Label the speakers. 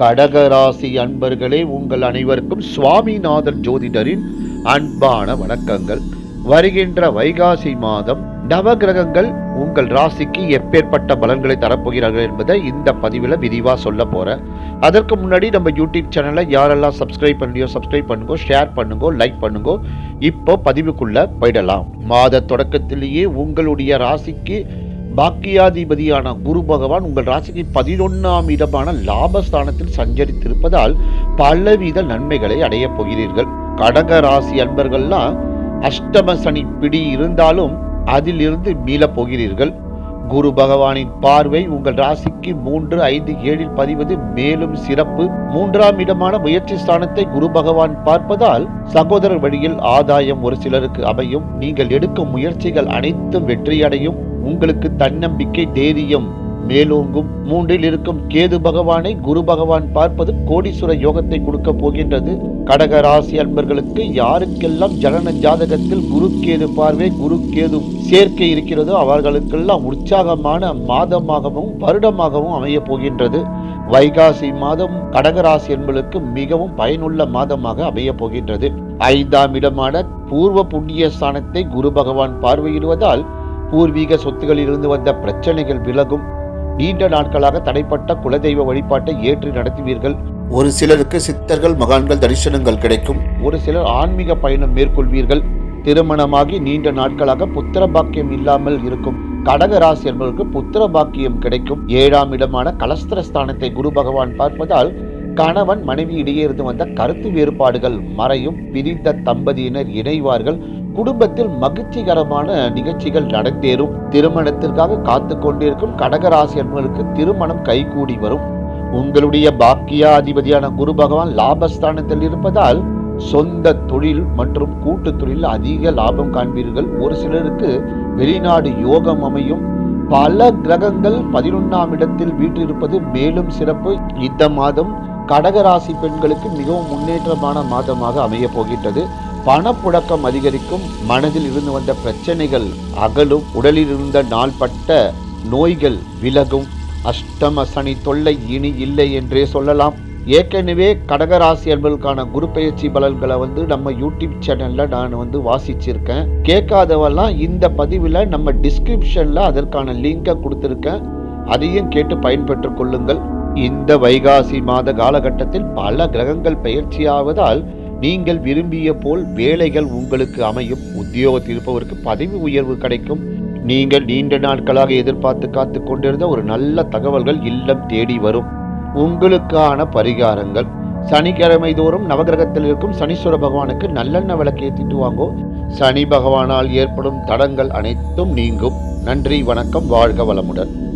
Speaker 1: கடகராசி அன்பர்களே உங்கள் அனைவருக்கும் சுவாமிநாதன் ஜோதிடரின் அன்பான வணக்கங்கள். வருகின்ற வைகாசி மாதம் நவகிரகங்கள் உங்கள் ராசிக்கு எப்பேற்பட்ட பலன்களை தரப்போகிறார்கள் என்பதை இந்த பதிவில் விரிவாக சொல்ல போகிறேன் அதற்கு முன்னாடி நம்ம யூடியூப் சேனலை யாரெல்லாம் சப்ஸ்கிரைப் பண்ணியோ சப்ஸ்கிரைப் பண்ணுங்க ஷேர் பண்ணுங்க லைக் பண்ணுங்க இப்போ பதிவுக்குள்ளே போயிடலாம். மாத தொடக்கத்திலேயே உங்களுடைய ராசிக்கு பாக்கியாதிபதியான குரு பகவான் உங்கள் ராசிக்கு பதினொன்னாம் இடமான லாபஸ்தானத்தில் சஞ்சரித்திருப்பதால் பலவித நன்மைகளை அடையப் போகிறீர்கள். கடக ராசி அன்பர்கள்லாம் அஷ்டம சனி பிடி இருந்தாலும் அதிலிருந்து மீளப் போகிறீர்கள். குரு பகவானின் பார்வை உங்கள் ராசிக்கு மூன்று ஐந்து ஏழில் பதிவது மேலும் சிறப்பு. மூன்றாம் இடமான முயற்சி ஸ்தானத்தை குரு பகவான் பார்ப்பதால் சகோதரர் வழியில் ஆதாயம் ஒரு சிலருக்கு அமையும். நீங்கள் எடுக்கும் முயற்சிகள் அனைத்தும் வெற்றியடையும். உங்களுக்கு தன்னம்பிக்கை தைரியம் மேலோங்கும் மூன்றில் இருக்கும் கேது பகவானை குரு பகவான் பார்ப்பது கோடீஸ்வர யோகத்தை கொடுக்க போகின்றது. கடக ராசி அன்பர்களுக்கு யாருக்கெல்லாம் ஜனன ஜாதகத்தில் குரு கேது பார்வை குரு கேது சேர்க்கை இருக்கிறதோ அவர்களுக்கெல்லாம் உற்சாகமான மாதமாகவும் வருடமாகவும் அமைய போகின்றது. வைகாசி மாதம் கடகராசி என்பதற்கு மிகவும் பயனுள்ள மாதமாக அமைய போகின்றது. ஐந்தாம் இடமான பூர்வ புண்ணிய ஸ்தானத்தை குரு பகவான் பார்வையிடுவதால் பூர்வீக சொத்துகளிலிருந்து வந்த பிரச்சனைகள் விலகும். நீண்ட நாட்களாக தடைப்பட்ட குலதெய்வ வழிபாட்டை ஏற்று நடத்துவீர்கள். ஒரு சிலருக்கு சித்தர்கள் மகான்கள் தரிசனங்கள் கிடைக்கும். ஒரு சிலர் ஆன்மீக பயணம் மேற்கொள்வீர்கள். திருமணமாகி நீண்ட நாட்களாக புத்திர பாக்கியம் இல்லாமல் இருக்கும் கடக ராசி என்பவருக்கு புத்திர பாக்கியம் கிடைக்கும். ஏழாம் இடமான கலஸ்திரஸ்தானத்தை குரு பகவான் பார்ப்பதால் கணவன் மனைவி இடையே இருந்து வந்த கருத்து வேறுபாடுகள் மறையும். பிரிந்த தம்பதியினர் இணைவார்கள். குடும்பத்தில் மகிழ்ச்சிகரமான நிகழ்ச்சிகள் நடந்தேறும். திருமணத்திற்காக காத்து கொண்டிருக்கும் கடகராசி அன்பர்களுக்கு திருமணம் கைகூடி வரும். உங்களுடைய பாக்கியாதிபதியான குரு பகவான் லாபஸ்தானத்தில் இருப்பதால் சொந்த தொழில் மற்றும் கூட்டு தொழில் அதிக லாபம் காண்பீர்கள். ஒரு சிலருக்கு வெளிநாடு யோகம் அமையும். பல கிரகங்கள் பதினொன்னாம் இடத்தில் வீற்றிருப்பது மேலும் சிறப்பு. இந்த மாதம் கடகராசி பெண்களுக்கு மிகவும் முன்னேற்றமான மாதமாக அமைய போகின்றது. பணப்புழக்கம் அதிகரிக்கும் மனதில் இருந்து வந்த பிரச்சனைகள் அகலும் உடலில் இருந்த நாள்பட்ட நோய்கள் விலகும். அஷ்டம சனி தொல்லை இனி இல்லை என்றே சொல்லலாம். ஏற்கனவே கடகராசி அன்பர்களுக்கான குரு பயிற்சி பலன்களை வந்து நம்ம யூடியூப் சேனல்ல நான் வந்து வாசிச்சிருக்கேன். கேட்காதவெல்லாம் இந்த பதிவில் நம்ம டிஸ்கிரிப்ஷன்ல அதற்கான லிங்கை கொடுத்துருக்கேன். அதையும் கேட்டு பயன்பெற்றுக் கொள்ளுங்கள். இந்த வைகாசி மாத காலகட்டத்தில் பல கிரகங்கள் பயிற்சியாவதால் நீங்கள் விரும்பிய போல் வேலைகள் உங்களுக்கு அமையும். உத்தியோகத்தில் இருப்பவருக்கு பதவி உயர்வு கிடைக்கும். நீங்கள் நீண்ட நாட்களாக எதிர்பார்த்து காத்து கொண்டிருந்த ஒரு நல்ல தகவல்கள் இல்லம் தேடி வரும். உங்களுக்கான பரிகாரங்கள். சனிக்கிழமை தோறும் நவகிரகத்தில் இருக்கும் சனீஸ்வர பகவானுக்கு நல்லெண்ண திட்டு வாங்கோ. சனி பகவானால் ஏற்படும் தடங்கள் அனைத்தும் நீங்கும். நன்றி வணக்கம் வாழ்க வளமுடன்.